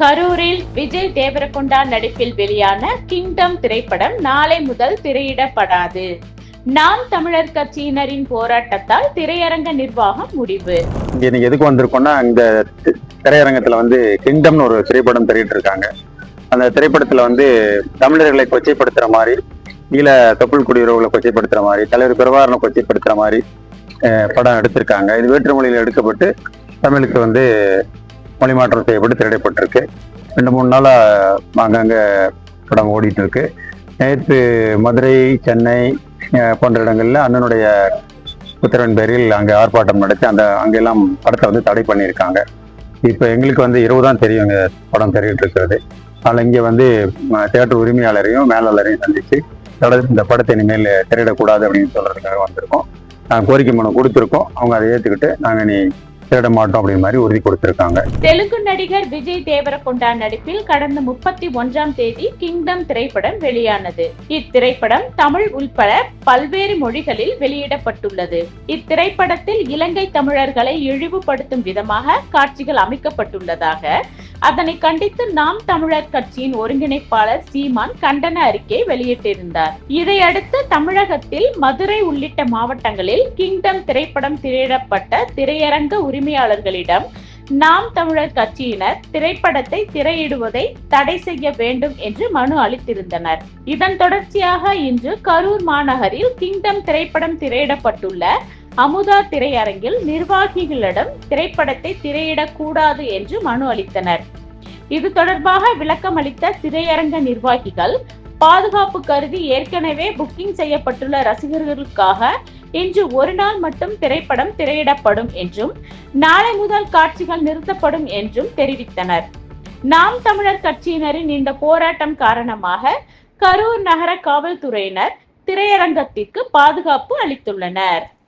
கரூரில் விஜய் தேவரகொண்டா நடிப்பில் வெளியான கிங்டம் திரைப்படம் நாளை முதல் திரையிடப்படாது. நாம் தமிழர் கட்சியினரின் போராட்டத்தால் திரையரங்க நிர்வாகம் முடிவு. இங்க இன்னைக்கு எதுக்கு வந்திருக்கோம்னா இந்த திரையரங்கத்துல வந்து கிங்டம்னு ஒரு திரைப்படம் திரையிட்டு இருக்காங்க அந்த திரைப்படத்துல வந்து தமிழர்களை கொச்சைப்படுத்துற மாதிரி ஈழ தொப்புள் குடியுறவுகளை கொச்சைப்படுத்துற மாதிரி தலைவர் பிரபாரனை கொச்சைப்படுத்துற மாதிரி படம் எடுத்திருக்காங்க. இது வேற்றுமொழியில் எடுக்கப்பட்டு தமிழுக்கு வந்து மொழி மாற்றம் செய்யப்பட்டு திரையிடப்பட்டிருக்கு ரெண்டு மூணு நாளாக அங்கங்கே படம் ஓடிட்டு இருக்கு நேற்று மதுரை சென்னை போன்ற இடங்களில் அண்ணனுடைய உத்தரவின் பேரில் அங்கே ஆர்ப்பாட்டம் நடத்தி அந்த அங்கெல்லாம் படத்தை வந்து தடை பண்ணியிருக்காங்க. இப்போ எங்களுக்கு வந்து இரவு தான் தெரியும் இங்கே படம் தெரியிட்டு இருக்கிறது அதனால் இங்கே வந்து தேட்டர் உரிமையாளரையும் மேலாளரையும் சந்தித்து தடை இந்த படத்தை இனிமேல் திரையிடக்கூடாது அப்படின்னு சொல்கிறதுக்காக வந்திருக்கோம். நாங்கள் கோரிக்கை மனு கொடுத்துருக்கோம். அவங்க அதை ஏற்றுக்கிட்டு நாங்கள் நீ திரையிட மாட்டோம் அப்படின்னு மாதிரி உறுதி கொடுத்திருக்காங்க. தெலுங்கு நடிகர் விஜய் தேவரகொண்டா நடிப்பில் கடந்த முப்பத்தி ஒன்றாம் தேதி கிங்டம் திரைப்படம் வெளியானது. இத்திரைப்படம் தமிழ் உள்பட பல்வேறு மொழிகளில் வெளியிடப்பட்டுள்ளது. இத்திரைப்படத்தில் இலங்கை தமிழர்களை இழிவுபடுத்தும் விதமாக காட்சிகள் அமைக்கப்பட்டுள்ளதாக அதனை கண்டித்து நாம் தமிழர் கட்சியின் ஒருங்கிணைப்பாளர் சீமான் கண்டன அறிக்கை வெளியிட்டிருந்தார். இதையடுத்து தமிழகத்தில் மதுரை உள்ளிட்ட மாவட்டங்களில் கிங்டம் திரைப்படம் திரையிடப்பட்ட திரையரங்க உரிமையாளர்களிடம் நாம் தமிழர் கட்சியினர் திரைப்படத்தை திரையிடுவதை தடை செய்ய வேண்டும் என்று மனு அளித்திருந்தனர். இதன் தொடர்ச்சியாக இன்று கரூர் மாநகரில் கிங்டம் திரைப்படம் திரையிடப்பட்டுள்ள அமுதா திரையரங்கில் நிர்வாகிகளிடம் திரைப்படத்தை திரையிடக்கூடாது என்று மனு அளித்தனர். இது தொடர்பாக விளக்கம் அளித்த திரையரங்க நிர்வாகிகள் பாதுகாப்பு கருதி ஏற்கனவே புக்கிங் செய்யப்பட்டுள்ள ரசிகர்களுக்காக இன்று ஒரு நாள் மட்டும் திரைப்படம் திரையிடப்படும் என்றும் நாளை முதல் காட்சிகள் நிறுத்தப்படும் என்றும் தெரிவித்தனர். நாம் தமிழர் கட்சியினரின் இந்த போராட்டம் காரணமாக கரூர் நகர காவல்துறையினர் திரையரங்கத்திற்கு பாதுகாப்பு அளித்துள்ளனர்.